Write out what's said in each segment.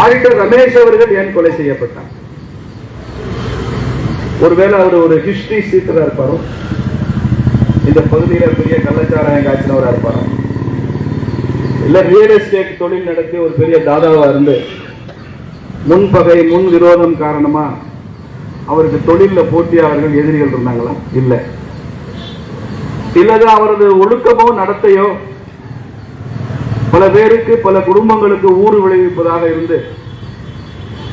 Auditor Ramesh அவர்கள் ஏன் கொலை செய்யப்பட்டார்? ஒருவேளை அவர் ஒரு ஹிஸ்டரி சீக்கிரம் இருப்பாரோ? இந்த பகுதியில பெரிய கள்ளச்சாராயம் காய்ச்சினவரா இருப்பாரோ? இல்ல ரியல் எஸ்டேட் தொழில் நடத்தி ஒரு பெரிய தாதாவா இருந்து முன்பகை முன் விரோதம் காரணமா அவருக்கு தொழில போட்டியாளர்கள் எதிரிகள் இருந்தாங்களா? இல்ல. இல்லது அவரது ஒழுக்கமோ நடத்தையோ பல பேருக்கு பல குடும்பங்களுக்கு ஊறு விளைவிப்பதாக இருந்து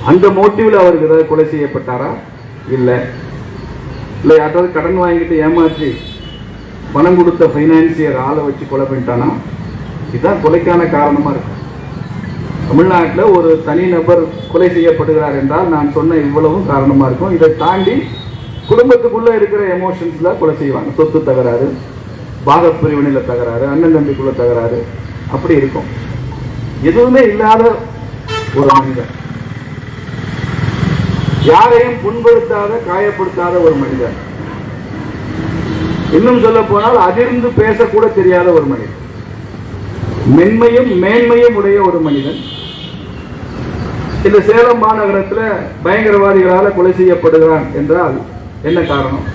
அந்த மோட்டிவ்ல அவருக்கு ஏதாவது கொலை செய்யப்பட்டாரா? இல்லை. இல்லை யாராவது கடன் வாங்கிட்டு ஏமாற்றி பணம் கொடுத்த ஃபைனான்சியர் ஆளை வச்சு கொலை பண்ணிட்டானா? இதுதான் கொலைக்கான காரணமாக இருக்கு. தமிழ்நாட்டில் ஒரு தனிநபர் கொலை செய்யப்படுகிறார் என்றால் நான் சொன்ன இவ்வளவும் காரணமாக இருக்கும். இதை தாண்டி குடும்பத்துக்குள்ளே இருக்கிற எமோஷன்ஸில் கொலை செய்வாங்க. சொத்து தகராறு பாகப் பிரிவினையில் தகராறு அண்ணன் தம்பிக்குள்ள தகராறு அப்படி இருக்கும். எதுவுமே இல்லாத ஒரு மனிதன் யாரையும் புண்படுத்தாத காயப்படுத்தாத ஒரு மனிதன் இன்னும் சொல்ல போனால் அதிர்ந்து பேசக்கூட தெரியாத ஒரு மனிதன் மென்மையும் மேன்மையும் உடைய ஒரு மனிதன். இந்த சேலம் மாநகரத்தில் பயங்கரவாதிகளால் கொலை செய்யப்படுகிறான் என்றால் என்ன காரணம்?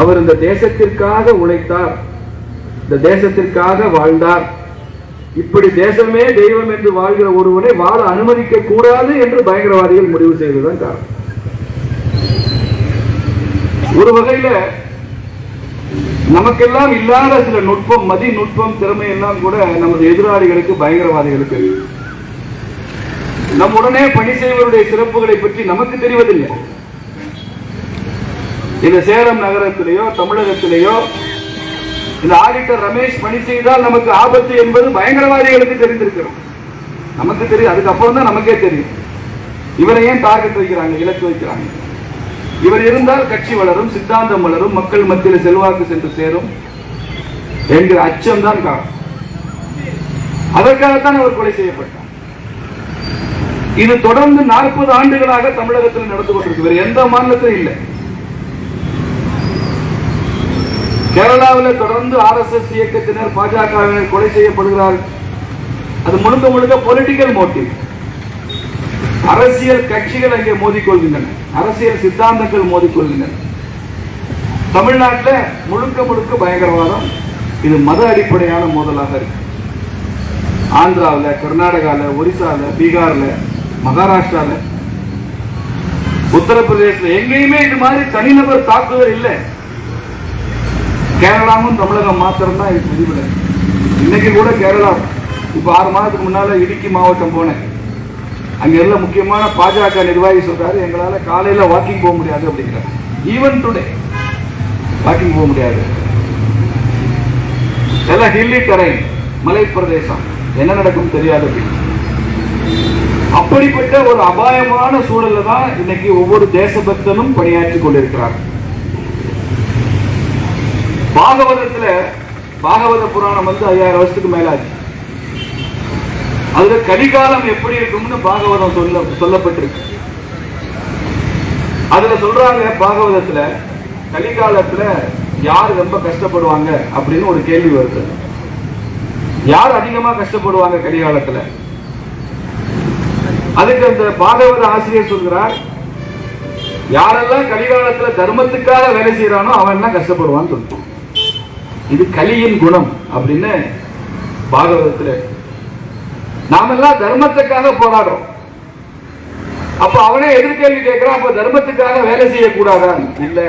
அவர் இந்த தேசத்திற்காக உழைத்தார். இந்த தேசத்திற்காக வாழ்ந்தார். இப்படி தேசமே தெய்வம் என்று வாழ்கிற ஒருவனை வாழ அனுமதிக்க கூடாது என்று பயங்கரவாதிகள் முடிவு செய்ததுதான் காரணம். ஒரு வகையில நமக்கெல்லாம் இல்லாத சில நுட்பம் மதி நுட்பம் திறமை எல்லாம் கூட நமது எதிராளிகளுக்கு பயங்கரவாதிகளுக்கு நம் உடனே பணி செய்வருடைய சிறப்புகளை பற்றி நமக்கு தெரிவதில்லை. இந்த சேலம் நகரத்திலேயோ தமிழகத்திலேயோ இந்த ஆடிட்டர் ரமேஷ் பணி செய்தால் நமக்கு ஆபத்து என்பது பயங்கரவாதிகளுக்கு தெரிந்திருக்கிறோம். நமக்கு தெரியும் அதுக்கப்புறம் தான் நமக்கே தெரியும். இவரை ஏன் டார்கெட் வைக்கிறாங்க இலக்கு வைக்கிறாங்க? இவர் இருந்தால் கட்சி வளரும் சித்தாந்தம் வளரும் மக்கள் மத்தியில் செல்வாக்கு சென்று சேரும் என்கிற அச்சம் தான் காரணம். அதற்காகத்தான் அவர் கொலை செய்யப்பட்டார். இது தொடர்ந்து நாற்பது ஆண்டுகளாக தமிழகத்தில் நடந்து கொண்டிருக்கு. வேறு எந்த மாநிலத்திலும் இல்லை. கேரளாவில் தொடர்ந்து ஆர்எஸ்எஸ் இயக்கத்தினர் பாஜகவினர் கொலை செய்யப்படுகிறார்கள் அது முழுக்க முழுக்க பொலிட்டிக்கல் மோட்டிவ் அரசியல் கட்சிகள் அங்கே மோதிக்கொள்கின்றன. அரசியல் சித்தாந்தங்கள் மோதிக்கொள்கின்றன. தமிழ்நாட்டில் முழுக்க முழுக்க பயங்கரவாதம். இது மத அடிப்படையான மோதலாக இருக்கு. ஆந்திராவில் கர்நாடகாவில் ஒரிசாவில் பீகார்ல மகாராஷ்டிரால உத்தரப்பிரதேசத்தில் எங்கேயுமே இது மாதிரி தனிநபர் தாக்குதல் இல்லை. கேரளாவும் தமிழகம் மாத்திரம் தான் இது விதிவிலை இன்னைக்கு கூட கேரளா. இப்போ ஆறு மாதத்துக்கு முன்னால் இடுக்கி மாவட்டம் போனேன். அங்கே எல்லாம் முக்கியமான பாஜக நிர்வாகி சொல்கிறாரு எங்களால் காலையில் வாக்கிங் போக முடியாது அப்படிங்கிறார். ஈவன் டுடே வாக்கிங் போக முடியாது. எல்லாம் ஹில்லி தரை மலை பிரதேசம் என்ன நடக்கும் தெரியாது அப்படின்னு. அப்படிப்பட்ட ஒரு அபாயமான சூழல்ல தான் இன்னைக்கு ஒவ்வொரு தேசபக்தனும் பணியாற்றி கொண்டிருக்கிறார் பாகவதத்துல பாகவத புராணம் வந்து ஐயாயிரம் வருஷத்துக்கு மேலாச்சு. அதுல கலிகாலம் எப்படி இருக்கும்னு பாகவதம் சொல்ல சொல்லப்பட்டிருக்கு. அதுல சொல்றாங்க பாகவதத்துல கலிகாலத்துல யார் ரொம்ப கஷ்டப்படுவாங்க அப்படின்னு ஒரு கேள்வி வருது. யார் அதிகமா கஷ்டப்படுவாங்க கலிகாலத்துல? அதுக்கு அந்த பாகவத ஆசிரியர் சொல்கிறார் யாரெல்லாம் கலிகாலத்துல தர்மத்துக்காக வேலை செய்யறானோ அவன் என்ன கஷ்டப்படுவான்னு சொல்லுவான் இது கலியின் குணம் அப்படின்னு பாகவதத்துல. நாமெல்லாம் தர்மத்துக்காக போராடுறோம். அப்ப அவனே எதிர்கேள்வி கேட்கிறான் அப்ப தர்மத்துக்காக வேலை செய்யக்கூடாதான் இல்ல.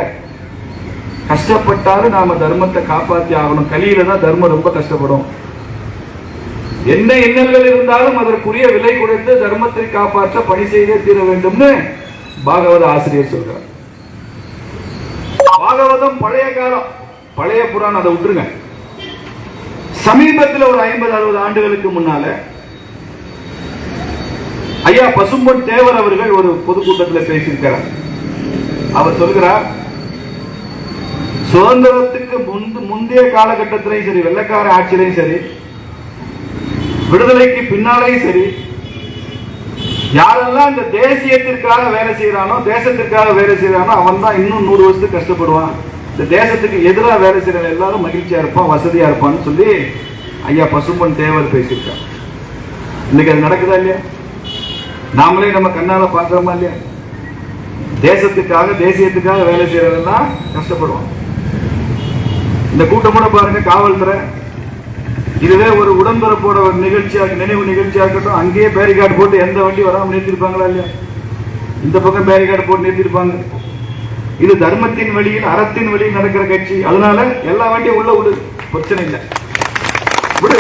கஷ்டப்பட்டாலும் நாம தர்மத்தை காப்பாத்தி ஆகணும். கலியில தான் தர்மம் ரொம்ப கஷ்டப்படும். என்ன எண்ணங்கள் இருந்தாலும் அதற்குரிய விலை கொடுத்து தர்மத்தை காப்பாற்ற பணி செய்தே தீர வேண்டும்னு பாகவத ஆசிரியர் சொல்றார். பாகவதம் பழைய காலம். பழைய புராணம் அதை விட்டுருங்க. சமீபத்தில் ஒரு ஐம்பது அறுபது ஆண்டுகளுக்கு முன்னால ஐயா பசும்பொன் தேவர் அவர்கள் ஒரு பொதுக்கூட்டத்தில் பேசியிருக்கிறார். அவர் சொல்கிறார் சுதந்திரத்துக்கு முந்து முந்தைய காலகட்டத்திலையும் சரி வெள்ளக்கார ஆட்சியிலையும் சரி விடுதலைக்கு பின்னாலேயும் சரி யாரெல்லாம் இந்த தேசியத்திற்காக வேலை செய்யறானோ தேசத்திற்காக வேலை செய்யறானோ அவன் தான் இன்னும் நூறு வருஷத்துக்கு கஷ்டப்படுவான். இந்த தேசத்துக்கு எதிராக வேலை செய்யறவன் எல்லாரும் மகிழ்ச்சியா இருப்பான் வசதியா இருப்பான்னு சொல்லி ஐயா பசும்பொன் தேவர் பேசியிருக்கார். இன்னைக்கு அது நடக்குதா இல்லையா? நாமளே நம்ம கண்ணால பார்க்கிறோமா இல்லையா? தேசத்துக்காக தேசியத்துக்காக வேலை செய்யறதெல்லாம் கஷ்டப்படுவோம் இந்த கூட்டம் கூட பாருங்க காவல்துறை. இதுவே ஒரு உடன்பிறப்போட ஒரு நிகழ்ச்சியாக நினைவு நிகழ்ச்சியா இருக்கட்டும் அங்கேயே பேரிகார்டு போட்டு எந்த வண்டி வராம நிறுத்திருப்பாங்களா இல்லையா? இந்த பக்கம் பேரிகார்டு போட்டு நிறுத்திருப்பாங்க. இது தர்மத்தின் வழியில் அறத்தின் வழியில் நடக்கிற கட்சி. அதனால எல்லா வண்டியும் உள்ள விடு. பிரச்சனை இல்லை. விடு.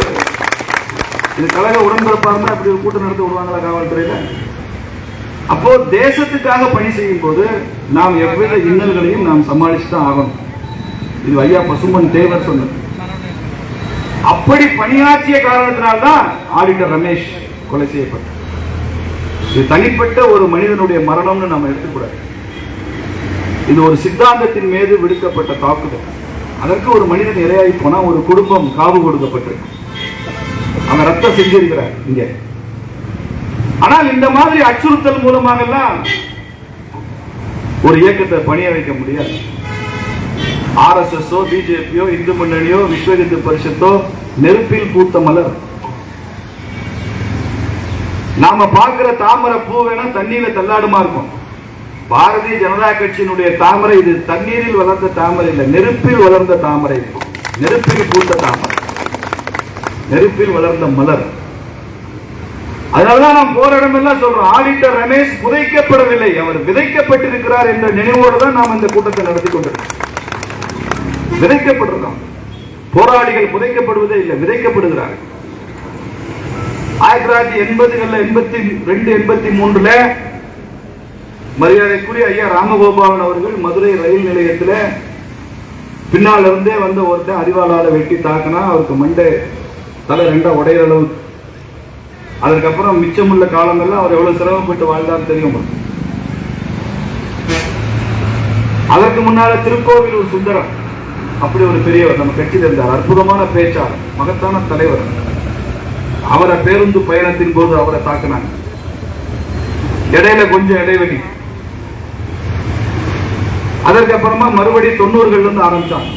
இது கழக உடன்பிறப்பா இருந்தா அப்படி ஒரு கூட்டம் நடத்த விடுவாங்களா காவல்துறையில? அப்போ தேசத்துக்காக பணி செய்யும் போது நாம் எவ்வித இன்னல்களையும் நாம் சமாளிச்சு தான் ஆகணும். இது ஐயா பசுமன் தேவர் சொன்னது. அப்படி பணியாற்றிய காரணத்தினால்தான் ஆடிட்டர் ரமேஷ் கொலை செய்யப்பட்டார். இது தனிப்பட்ட ஒரு மனிதனுடைய மரணம்னு நம்ம எடுத்துக்கூடாது. இது ஒரு சித்தாந்தத்தின் மீது விடுக்கப்பட்ட தாக்குதல். அதற்கு ஒரு மனிதன் இரையாகி போனா ஒரு குடும்பம் காவு கொடுக்கப்பட்டிருக்கு. அவன் ரத்தம் செஞ்சிருக்கிறார் இங்க. ஆனால் இந்த மாதிரி அச்சுறுத்தல் மூலமாக எல்லாம் ஒரு இயக்கத்தை பணிய வைக்க முடியாது. ஆர்எஸ்எஸ்ஓ பிஜேபியோ இந்து முன்னணியோ விஸ்வ இந்து பரிஷத்தோ நெருப்பில் பூத்த மலர். நாம பார்க்கிற தாமரை பூ வேணா தண்ணியில தள்ளாடுமா இருக்கும். பாரதிய ஜனதா கட்சியினுடைய தாமரை இது தண்ணீரில் வளர்ந்த தாமரை இல்லை நெருப்பில் வளர்ந்த தாமரை நெருப்பில் பூத்த தாமரை. நெருப்பில் வளர்ந்த மலர். அதனாலதான் நாம் போராடம் எல்லாம் சொல்றோம் ஆடிட்டர் ரமேஷ் புதைக்கப்படவில்லை. அவர் விதைக்கப்பட்டிருக்கிறார் என்ற நினைவோடு தான் நாம் இந்த கூட்டத்தை நடத்தி கொண்டிருக்கோம் விதைக்கப்படுறோம் போராளிகள் புதைக்கப்படுவதே இல்லை விதைக்கப்படுகிறார்கள். ஆயிரத்தி தொள்ளாயிரத்தி எண்பதுகள்ல எண்பத்தி ரெண்டு எண்பத்தி மூன்றுல மரியாதைக்குரிய ஐயா ராமகோபாலன் அவர்கள் மதுரை ரயில் நிலையத்தில் பின்னால் இருந்தே வந்த ஒருத்தன் அறிவாளால வெட்டி தாக்கினா அவருக்கு மண்டை தலை ரெண்டா உடையிற அளவு அதுக்கப்புறம் மிச்சமுள்ள காலங்கள்ல அவர் எவ்வளவு சிரமப்பட்டு வாழ்ந்தார் தெரியும் அதற்கு முன்னால திருக்கோவிலூர் சுந்தரம். அப்படி ஒரு பெரியவர் நம்ம கட்சியில் இருந்தார். அற்புதமான பேச்சாளர் மகத்தான தலைவர். அவரை பேருந்து பயணத்தின் போது அவரை தாக்கினாங்க. இடையில கொஞ்சம் இடைவெளி. அதற்கப்புறமா மறுபடி மறுபடியும் தொண்ணூறுகள்ல ஆரம்பித்தாங்க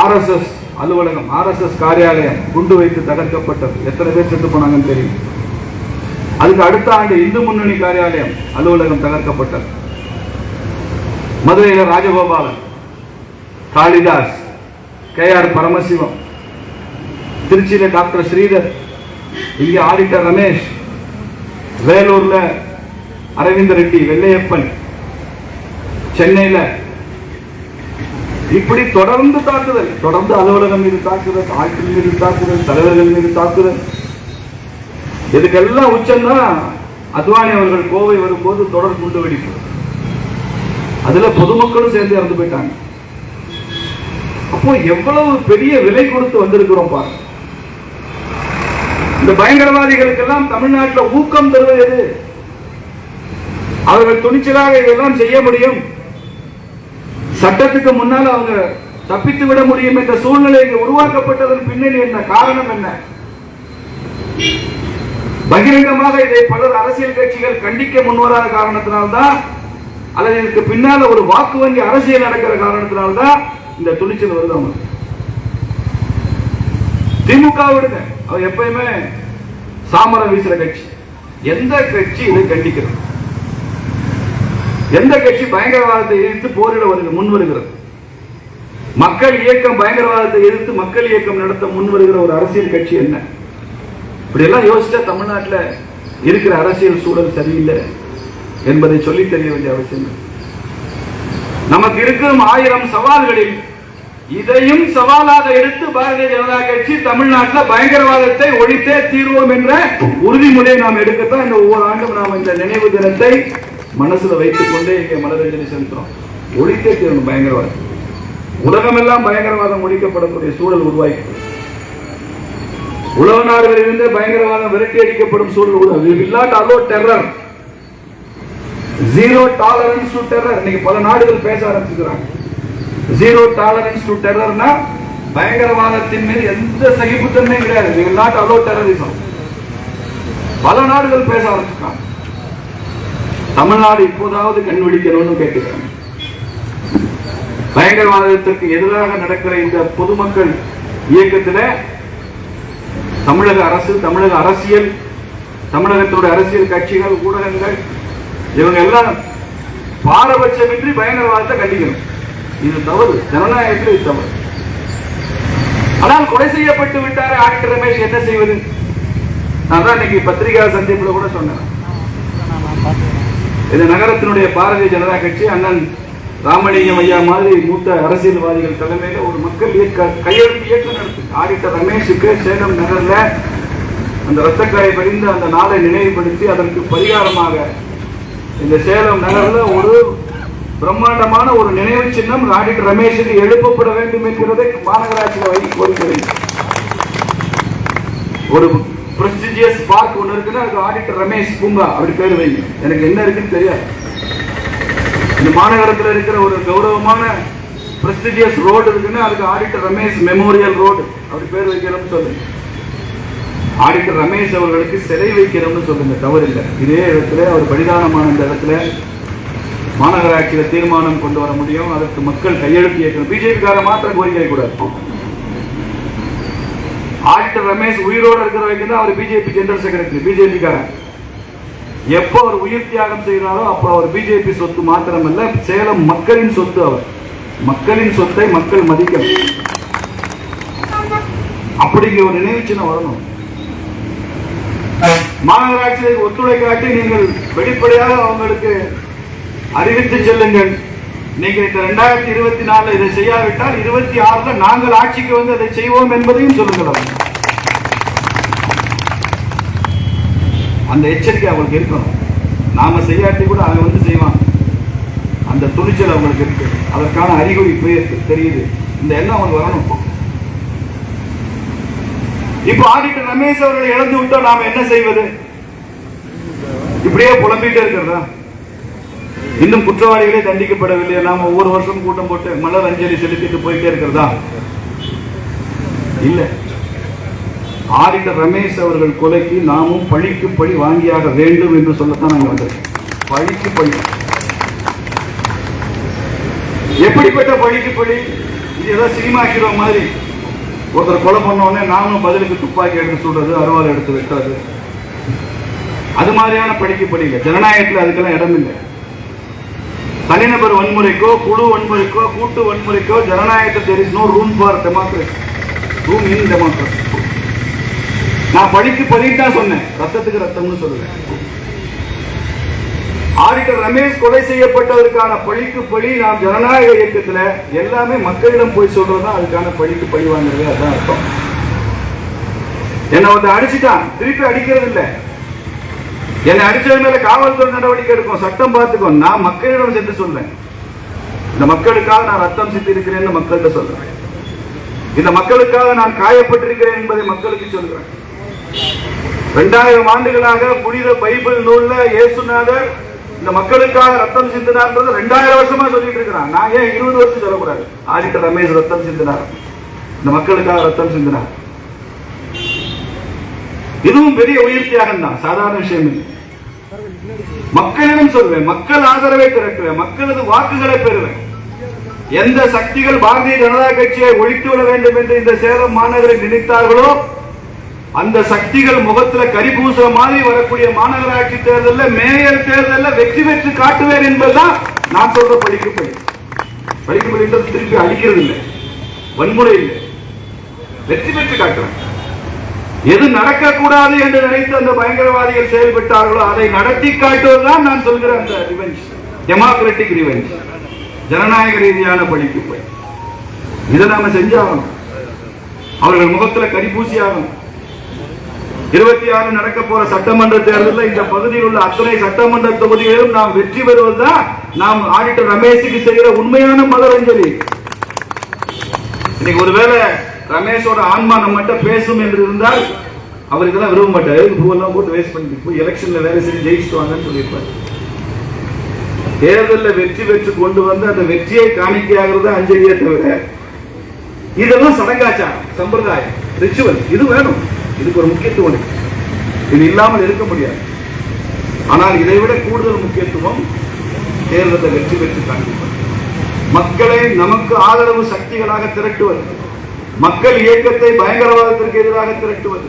ஆர்எஸ்எஸ் அலுவலகம் ஆர்எஸ்எஸ் காரியாலயம் குண்டு வைத்து தகர்க்கப்பட்டது. எத்தனை பேர் செத்து போனாங்கன்னு தெரியும். அதுக்கு அடுத்த ஆண்டு இந்து முன்னணி காரியாலயம் அலுவலகம் தகர்க்கப்பட்டது. மதுரையில் ராஜகோபாலன் காளிதாஸ் கே ஆர் பரமசிவம் திருச்சியில டாக்டர் ஸ்ரீதர் இங்கே ஆடிட்டர் ரமேஷ் வேலூர்ல அரவிந்த் ரெட்டி வெள்ளையப்பன் சென்னையில. இப்படி தொடர்ந்து தாக்குதல் தொடர்ந்து அலுவலகம் மீது தாக்குதல் ஆட்கள் மீது தாக்குதல் தலைவர்கள் மீது தாக்குதல். இதுக்கெல்லாம் உச்சம்தான் அத்வானி அவர்கள் கோவை வரும்போது தொடர் குண்டு வெடிப்பு அதுல பொதுமக்களும் சேர்ந்து இறந்து போயிட்டாங்க. அப்போ எவ்வளவு பெரிய விலை கொடுத்து வந்திருக்கிறோம் பாருங்க இந்த பயங்கரவாதிகளுக்கெல்லாம் தமிழ்நாட்டில் ஊக்கம் தருவது எது? அவர்கள் துணிச்சலாக இதெல்லாம் செய்ய முடியும். சட்டத்துக்கு முன்னால் அவங்க தப்பித்து விட முடியும் என்ற சூழ்நிலை உருவாக்கப்பட்டதன் பின்னணி என்ன? காரணம் என்ன? பகிரங்கமாக இதை பலர் அரசியல் கட்சிகள் கண்டிக்க முன்வராத காரணத்தினால்தான் அல்லது இதற்கு பின்னால ஒரு வாக்கு வங்கி அரசியல் நடக்கிற காரணத்தினால்தான் இந்த துணிச்சல் வருது அவங்க திமுக விடுங்க. அவர் எப்பயுமே சாமரம் வீசுற கட்சி. எந்த கட்சி இதை கண்டிக்கிறது எந்த கட்சி பயங்கரவாதத்தை எதிர்த்து போரிட வருக முன் வருகிறது மக்கள் இயக்கம் பயங்கரவாதத்தை எதிர்த்து மக்கள் இயக்கம் நடத்த முன் வருகிற ஒரு அரசியல் கட்சி என்ன? இப்படி எல்லாம் யோசிச்சா தமிழ்நாட்டில் இருக்கிற அரசியல் சூழல் சரியில்லை என்பதை சொல்லி தெரிய வேண்டிய அவசியம் நமக்கு இருக்கும் ஆயிரம் சவால்களில் இதையும் சவாலாக எடுத்து பாரதிய ஜனதா கட்சி தமிழ்நாட்டில் பயங்கரவாதத்தை ஒழித்தே தீர்வோம் என்ற உறுதிமொழியை நாம் எடுக்கத்தான் இந்த ஒவ்வொரு ஆண்டும் நாம் இந்த நினைவு தினத்தை மனசுல வைத்துக் கொண்டே இங்கே மலரஞ்சலி செலுத்துறோம். ஒழிக்க தீரணும் பயங்கரவாதம். உலகமெல்லாம் பயங்கரவாதம் ஒழிக்கப்படக்கூடிய சூழல் உருவாக்கி உலக நாடுகளிலிருந்து பயங்கரவாதம் விரட்டி அடிக்கப்படும் சூழல் உருவாக்கி அதோ terror zero tolerance to terror இன்னைக்கு பல நாடுகள் பேச ஆரம்பிச்சுக்கிறாங்க ஜீரோ டாலரன்ஸ் டு டெரர்னா பயங்கரவாதத்தின் மீது எந்த சகிப்புத்தன்மையும் கிடையாது. நாட் will not பல நாடுகள் பேச ஆரம்பிச்சிருக்காங்க. தமிழ்நாடு இப்போதாவது கண் விழிக்கணும்னு கேட்டுக்கிறாங்க பயங்கரவாதத்திற்கு எதிராக நடக்கிற இந்த பொதுமக்கள் இயக்கத்துல தமிழக அரசு தமிழக அரசியல் தமிழகத்தோட அரசியல் கட்சிகள் ஊடகங்கள் இவங்க எல்லாம் பாரபட்சமின்றி பயங்கரவாதத்தை கண்டிக்கணும். இது தவறு. ஜனநாயகத்தில் இது தவறு. ஆனால் கொலை செய்யப்பட்டு விட்டார் ஆடிட்டர் ரமேஷ் என்ன செய்வது? நான் தான் இன்னைக்கு பத்திரிகா சந்திப்புல கூட சொன்னேன். இந்த நகரத்தினுடைய பாரதிய ஜனதா கட்சி அண்ணன் ராமலிங்கம் ஐயா மாதிரி மூத்த அரசியல்வாதிகள் தலைமையில் ஒரு மக்கள் இயக்க கையெழுத்து இயக்கம் நடத்து. ஆடிட்டர் ரமேஷுக்கு சேலம் நகரில் அந்த ரத்தக்காயை படிந்து அந்த நாளை நினைவுபடுத்தி அதற்கு பரிகாரமாக இந்த சேலம் நகரில் ஒரு பிரம்மாண்டமான ஒரு நினைவு சின்னம் ஆடிட்டர் ரமேஷுக்கு எழுப்பப்பட வேண்டும் என்கிறதை மாநகராட்சியில் வைத்து கோரிக்கை ஒரு பிரஸ்டிஜியஸ் பார்க் ஒன்று இருக்குன்னா அதுக்கு ஆடிட்டர் ரமேஷ் பூங்கா அப்படி பேர் வைங்க எனக்கு என்ன இருக்குன்னு தெரியாது. இந்த மாநகரத்தில் இருக்கிற ஒரு கௌரவமான பிரஸ்டிஜியஸ் ரோடு இருக்குன்னா அதுக்கு ஆடிட்டர் ரமேஷ் மெமோரியல் ரோடு அப்படி பேர் வைக்கணும்னு சொல்லுங்க. ஆடிட்டர் ரமேஷ் அவர்களுக்கு சிலை வைக்கணும்னு சொல்லுங்க. தவறில்லை. இதே இடத்துல அவர் பலிதானமான இந்த இடத்துல மாநகராட்சியில் தீர்மானம் கொண்டு வர முடியும். அதற்கு மக்கள் கையெழுத்து இயக்கணும் பிஜேபிக்கார மாத்திரம் கோரிக்கை கூடாது. ஆடிட்டர் ரமேஷ் உயிரோடு இருக்கிற வரைக்கும் தான் அவர் பிஜேபி ஜெனரல் செக்ரட்டரி பிஜேபிக்காரன் எப்போ அவர் உயிர் தியாகம் செய்கிறாரோ அப்போ அவர் பிஜேபி சொத்து மாத்திரமல்ல சேலம் மக்களின் சொத்து அவர். மக்களின் சொத்தை மக்கள் மதிக்கணும். அப்படிங்க ஒரு நினைவு சின்ன வரணும். மாநகராட்சியை ஒத்துழை காட்டி நீங்கள் வெளிப்படையாக அவங்களுக்கு அறிவித்து செல்லுங்கள். நீங்க இந்த ரெண்டாயிரத்தி இருபத்தி நாலுல இதை செய்யாவிட்டால் இருபத்தி ஆறுல நாங்கள் ஆட்சிக்கு வந்து அதை செய்வோம் என்பதையும் சொல்லுங்கள் அந்த எச்சரிக்கை அவங்களுக்கு இருக்கணும். நாம செய்யாட்டி கூட அவன் வந்து செய்வான் அந்த துணிச்சல் அவங்களுக்கு இருக்கு. அதற்கான அறிகுறி இப்போ தெரியுது. இந்த எண்ணம் அவங்களுக்கு வரணும். இப்போ ஆடிட்டர் ரமேஷ் அவர்களை இழந்து விட்டோம் நாம என்ன செய்வது? இப்படியே புலம்பிட்டே இருக்கிறதா? இன்னும் குற்றவாளிகளே தண்டிக்கப்படவில்லை நாம ஒவ்வொரு வருஷம் கூட்டம் போட்டு மலர் அஞ்சலி செலுத்திட்டு போயிட்டே இருக்கிறதா? இல்ல. ஆடிட்டர் ரமேஷ் அவர்கள் கொலைக்கு நாமும் பழிக்கு பழி வாங்கியாக வேண்டும் என்று சொல்லத்தான் நாங்க வந்திருக்கோம் பழிக்கு பழி. எப்படிப்பட்ட பழிக்கு பழி? இது ஏதோ சினிமா ஹீரோ மாதிரி. ஒருத்தர் கொலை பண்ண உடனே நாமும் பதிலுக்கு துப்பாக்கி எடுத்து சொல்றது அருவாள் எடுத்து வெட்டாது அது மாதிரியான பழிக்கு பழி இல்லை. ஜனநாயகத்தில் அதுக்கெல்லாம் இடம் இல்லை. தனிநபர் வன்முறைக்கோ குழு வன்முறைக்கோ கூட்டு வன்முறைக்கோ ஜனநாயகத்தில் தெரிஞ்சோ room for room room in room நான் பழிக்கு பழின்னு சொன்னேன். ரத்தத்துக்கு ரத்தம்னு சொல்லுவேன் ஆடிட்டர் ரமேஷ் கொலை செய்யப்பட்டதற்கான பழிக்கு பழி நாம் ஜனநாயக இயக்கத்துல எல்லாமே மக்களிடம் போய் சொல்றதுதான் அதுக்கான பழிக்கு பழி வாங்குறது அதான் அர்த்தம். என்ன வந்து அடிச்சுட்டான். திருப்பி அடிக்கிறது இல்லை. என்னை அடிச்சது மேல காவல்துறை நடவடிக்கை எடுக்கும் சட்டம் பார்த்துக்கும். நான் மக்களிடம் சென்று சொல்றேன். இந்த மக்களுக்காக நான் ரத்தம் சித்தி இருக்கிறேன்னு மக்கள்கிட்ட சொல்றேன். இந்த மக்களுக்காக நான் காயப்பட்டிருக்கிறேன் என்பதை மக்களுக்கு சொல்கிறேன் இரண்டாயிரம் ஆண்டுகளாக புனித பைபிள் நூல்ல இயேசுநாதர் இந்த மக்களுக்காக ரத்தம் சிந்தினார்ன்றது ரெண்டாயிரம் வருஷமா சொல்லிட்டு இருக்கிறான் நான் ஏன் இருபது வருஷம் சொல்லக்கூடாது? ஆடிட்டர் ரமேஷ் ரத்தம் சிந்தினார். இந்த மக்களுக்காக ரத்தம் சிந்தினார். இதுவும் பெரிய உயிர் தியாகம் தான். சாதாரண விஷயம் இல்லை. மக்களிடம் சொல்வேன் மக்கள் ஆதரவை திரட்டுவேன் மக்களது வாக்குகளை பெறுவேன். எந்த சக்திகள் பாரதிய ஜனதா கட்சியை ஒழித்து விட வேண்டும் என்று இந்த சேலம் மாநகரில் நினைத்தார்களோ அந்த சக்திகள் முகத்துல கரிபூசுற மாதிரி வரக்கூடிய மாநகராட்சி தேர்தலில் மேயர் தேர்தலில் வெற்றி பெற்று காட்டுவேன் என்பதுதான் நான் சொல்ற படிக்க படி படிக்க படின்றது திருப்பி அழிக்கிறது இல்லை. வன்முறை இல்லை. வெற்றி பெற்று காட்டுறேன் எது நடக்கக்கூடாது என்று நினைத்து அந்த பயங்கரவாதிகள் செயல்பட்டார்களோ அதை நடத்தி காட்டுவதுதான் நான் சொல்கிற அந்த ரிவெஞ்ச் டெமோக்ராட்டிக் ரிவெஞ்ச் ஜனநாயக ரீதியான பழிக்கு போய். இதை நாம செஞ்சாகணும். அவர்கள் முகத்துல கரிபூசி ஆகணும் இருபத்தி ஆறு நடக்க போற சட்டமன்ற தேர்தலில் இந்த பகுதியில் உள்ள அத்தனை சட்டமன்ற தொகுதிகளிலும் நாம் வெற்றி பெறுவதுதான் நாம் ஆடிட்டர் ரமேஷுக்கு செய்கிற உண்மையான மலரஞ்சலி. இன்னைக்கு ஒருவேளை ரமேஷோட ஆன்மா நம்மகிட்ட பேசும் என்று இருந்தால் அவர் இதெல்லாம் விரும்ப மாட்டாரு. பூவெல்லாம் போட்டு வேஸ்ட் பண்ணிட்டு போய் எலெக்ஷன்ல வேலை செஞ்சு ஜெயிச்சுட்டு வாங்கன்னு சொல்லியிருப்பாரு. தேர்தலில் வெற்றி பெற்று கொண்டு வந்து அந்த வெற்றியை காணிக்கையாகிறது அஞ்சலியே தவிர இதெல்லாம் சடங்காச்சாரம் சம்பிரதாயம் ரிச்சுவல் இது வேணும். இதுக்கு ஒரு முக்கியத்துவம் இருக்கு. இது இல்லாமல் இருக்க முடியாது. ஆனால் இதை விட கூடுதல் முக்கியத்துவம் தேர்தலை வெற்றி பெற்று காண்பிப்பது. மக்களை நமக்கு ஆதரவு சக்திகளாக திரட்டுவது மக்கள் இயக்கத்தை பயங்கரவாதத்திற்கு எதிராக திரட்டுவது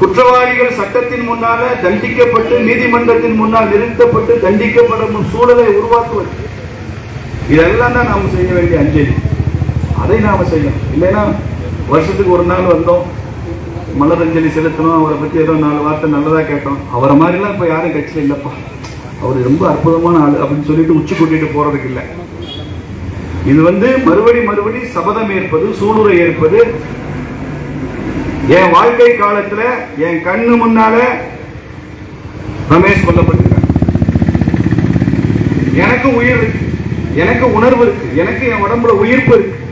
குற்றவாளிகள் சட்டத்தின் முன்னால தண்டிக்கப்பட்டு நீதிமன்றத்தின் முன்னால் நிறுத்தப்பட்டு தண்டிக்கப்படும் சூழலை உருவாக்குவது. இதெல்லாம் தான் நாம் செய்ய வேண்டிய அஞ்சலி. அதை நாம் செய்யணும். இல்லைன்னா வருஷத்துக்கு ஒரு நாள் வந்தோம். மலரஞ்சலி செலுத்தணும் அவரை பற்றி ஏதோ நாலு வார்த்தை நல்லதாக கேட்டோம். அவரை மாதிரிலாம் இப்போ யாரும் கட்சியில் இல்லைப்பா. அவர் ரொம்ப அற்புதமான ஆள் அப்படின்னு சொல்லிட்டு உச்சி கூட்டிகிட்டு போறதுக்கு இல்லை. இது வந்து மறுபடி மறுபடி சபதம் ஏற்பது சூளுரை ஏற்பது. என் வாழ்க்கை காலத்துல என் கண்ணு முன்னால ரமேஷ் கொல்லப்பட்டிருக்கார். எனக்கு உயிர் இருக்கு. எனக்கு உணர்வு இருக்கு. எனக்கு என் உடம்புல உயிர்ப்பு இருக்கு.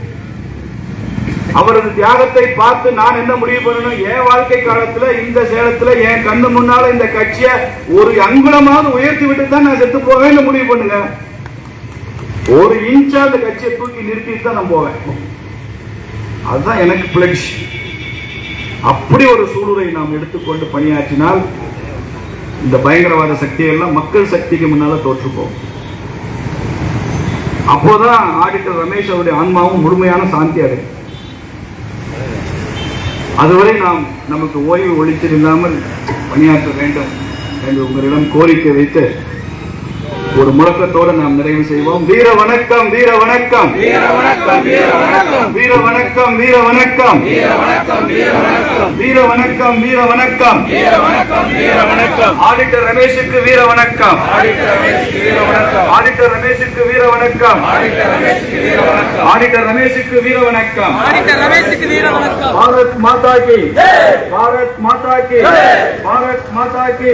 அவரது தியாகத்தை பார்த்து நான் என்ன முடிவு பண்ணணும் என் வாழ்க்கை காலத்துல இந்த சேலத்துல என் கண்ணு முன்னால இந்த கட்சியை ஒரு அங்குலமாவது உயர்த்தி விட்டு தான் நான் செத்து போவேன்னு முடிவு பண்ணுங்க? ஒரு இன்ச்சா அந்த கட்சியை தூக்கி நிறுத்திட்டு தான் நான் போவேன். அதுதான் எனக்கு பிளட்ஜ் அப்படி ஒரு சூழலை நாம் எடுத்துக்கொண்டு பணியாற்றினால் இந்த பயங்கரவாத சக்தியெல்லாம் மக்கள் சக்திக்கு முன்னால தோற்றுப்போம். அப்போதான் ஆடிட்டர் ரமேஷ் அவருடைய ஆன்மாவும் முழுமையான சாந்தி அடையும். அதுவரை நாம் நமக்கு ஓய்வு ஒழித்திருந்தாமல் பணியாற்ற வேண்டும் என்று உங்களிடம் கோரிக்கை வைத்து ஒரு முழக்கத்தோடு நாம் நிறைவு செய்வோம். வீர வணக்கம் வீர வணக்கம். வீர வணக்கம் வீர வணக்கம். வணக்கம் வீர வணக்கம். வீர வணக்கம் வீர வணக்கம். வீர வணக்கம் வீர வணக்கம் வீர வணக்கம் வீர வணக்கம் ஆடிட்டர் ரமேஷுக்கு வீர வணக்கம். ஆடிட்டர் ரமேஷ்க்கு வீர வணக்கம். ஆடிட்டர் ரமேஷுக்கு வீர வணக்கம். ஆடிட்டர் ரமேஷ்க்கு வீர வணக்கம். ஆடிட்டர் ரமேஷுக்கு வீர வணக்கம் ஆடிட்டர் ரமேஷ்க்கு வீர வணக்கம் பாரத் மாதா கி. பாரத் மாதா கி. பாரத் மாதா கி.